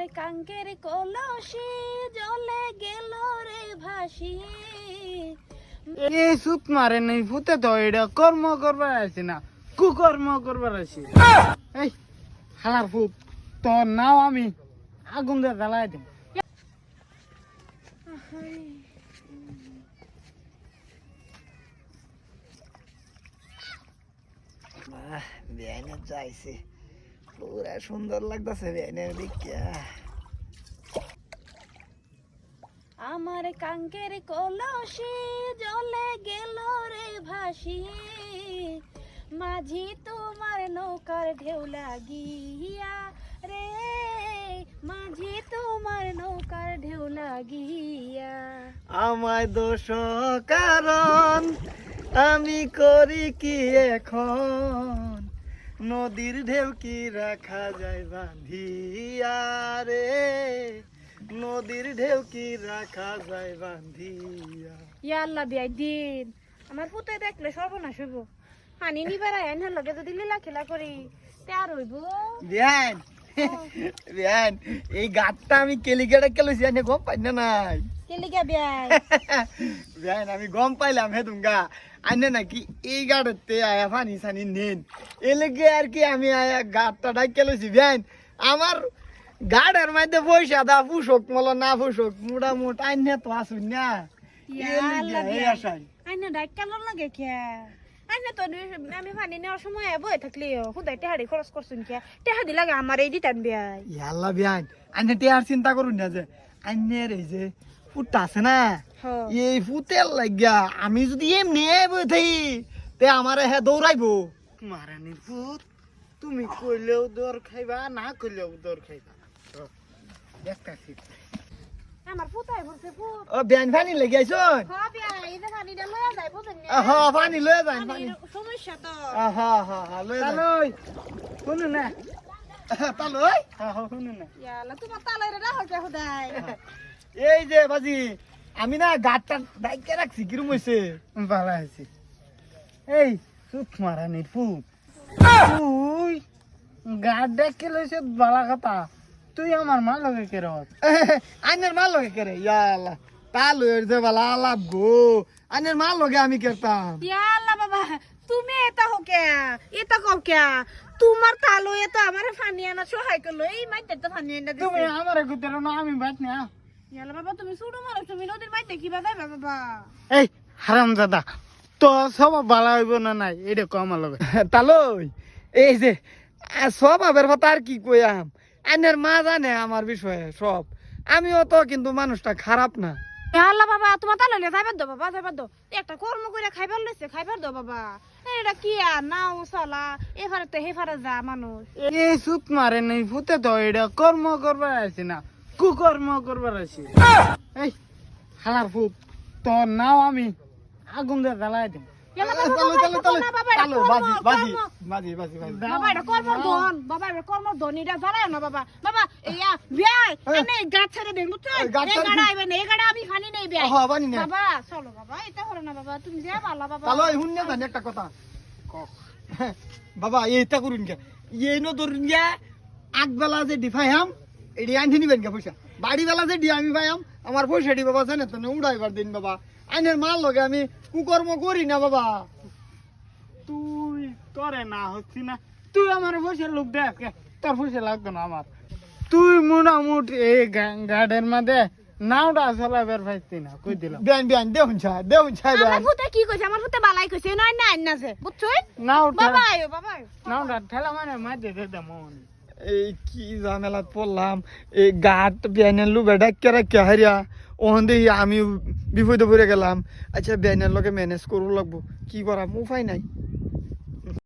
আমার কাঙ্কের কলসি জলে গেল রে ভাসি। এই সুত মারে নাই ফুতে তো এটা কর্ম করবার আছে না কুকর্ম করবার আছে এই হালার ফুত তোর নাও আমি আগুন দিয়ে জ্বালাই দিম। বিয়ানে যাইছে। পুরা সুন্দর লাগতেছে বিয়ানের দিকে আমার কাঙ্কের কলসি জলে গেল রে ভাসি। মাঝি তোমার নৌকার ঢেউ লাগিয়া রে। মাঝি তোমার নৌকার ঢেউ লাগিয়া। আমায় দোষ কারণ আমি করি কি এখন? নদীর ঢেউ কি রাখা যায় বাঁধিয়া রে? নদীর ঢেউ কি রাখা যায় বাঁধিয়া ইয়া আল্লাহ বিয়াই দিন। আমার পুতে দেখলে সর্বনাশ হইব। পানি নিবার আইন লগে যদি লীলা খেলা করি তে আর হইব। বিয়ান বিয়ান এই গাতটা আমি কেলিকেটা কেলেছি এনে গম পাই না নাই? কেলিগা বিয়াই। বিয়ান আমি গম পাইলাম হে তুমগা আনে নাকি এই গাড়তে আয়া ফানি সানি নেন। এলেগে আর কি আমি আয়া গাড়টা ডাক কেলেছি বিয়ান আমার গাড়ের মধ্যে পয়সা দা ফুসক মল না ফুসক মোটা মোটা আইনে তো আসুন না। বিয়াই আইনে ডাইক লাগে কে? আইনে তো আমি পানি নেওয়ার সময় বই থাকলি হুদাই টেহাড়ি খরচ করছুন কে? টেহাড়ি লাগে আমার এই দিতান বিয়াই ইয়াল্লা বিয়ান আইনে টিয়ার চিন্তা করুন না যে আইনের এই যে ফুটটা আছে না? এই ফুতের লাগিয়া আমি যদি এমনি বই থাকি তে আমারে হে দৌড়াইবো। মারানির ফুত তুমি কইলেও দর খাইবা না কইলেও দর খাইবা। র, দেখতাছি। আমার পুতাই বলছে পুত। ও বিয়ান ফানি লেগে আইছন হ বিয়াই এই যে পানিটা লয়া যায় বুঝেন না আহা ফানি লয়ে যান ফানি সমস্যা তো। আহা হা হা লয়ে যান তালই শুনু না। তালই? হ্যাঁ হ্যাঁ, শুনু না। ইয়ালা তোমার তালাইরে রাখো কে হুদাই এই যে বাজি আমি না গাটটা ডাইকে রাখছি কিরম হইছে? ভালো আছি। এই সুত মারানির ফুত তুই গাড দেখে লইছে বালা কথা। তুই আমার মা লগে কে রত আইনের মাল লগে করে ইয়াল্লা তালু এর যে বালা আলাপ গো। আইনের মাল লগে আমি করতাম। ইয়ালা বাবা তুমি এটা হো কে? এটা কও কে? তোমার তালো এটা আমার ফানি আনা সহায় করল। এই মাইতে তো ফানি আনা তুমি আমার গুতের না আমি বাইট না ইয়ালা বাবা তুমি ছোট মানুষ তুমি নদীর মাইতে কিবা যাইবা বাবা? এই হারাম দাদা তো সব বালা হইব না নাই? এটা কম আমার লগে। তালই এই যে সব আবার কথা আর কি আইনের মা জানে আমার বিষয়ে সব। আমিও তো কিন্তু মানুষটা খারাপ না। ইয়ালা বাবা তোমার তালো লে যাইবার দো বাবা যাইবার দো। একটা কর্ম করে খাইবার লইছে খাইবার দো বাবা। এটা কি আর নাও সালা এফারে তো হেফারে যা মানুষ। এই সুত মারে নাই ফুতে তো এটা কর্ম করবার আছে না। কুকর্ম করবার আছে। এই হালার ফুত তোর নাও আমি আগুন দিয়ে জ্বালাই দিম। বাবা একটা কথা। এইটা করুন কে এই ন ধরুন গে আগবেলা যে ডিফাই হাম এটি আনতে নিবেন কে পয়সা বাড়িবেলা যে ডি আমি পাইম আমার পয়সা বাবা জানে তো উড়াইবার দিন বাবা। আইনের মাল লগে আমি কুকর্ম করি না বাবা। তুই তোরে না হচ্ছি না। তুই আমার পয়সা লোক দেখ তোর পয়সা লাগতো না আমার। তুই মোটামুটি এই গার্ডের মধ্যে নাওটা চলাবার পাইছি না কই দিলাম? বিয়ান বিয়ান দেউন ছা দেউন ছা আমার ফুতে কি কইছে? আমার ফুতে বালাই কইছে নয় না আইন নাছে বুঝছ নাওটা বাবা আয়ো বাবা নাওটা ঠেলা মানে মাঝে দে দে মন। এই কি ঝামেলা পড়লাম, এই গাট বিয়ানের লুবে ডাক্কে রাখে হারিয়া ওখান দিয়ে আমি বিপদে পড়ে গেলাম। আচ্ছা ব্যানের লগে ম্যানেজ করব লাগবো, কি করাম? উপায় নাই।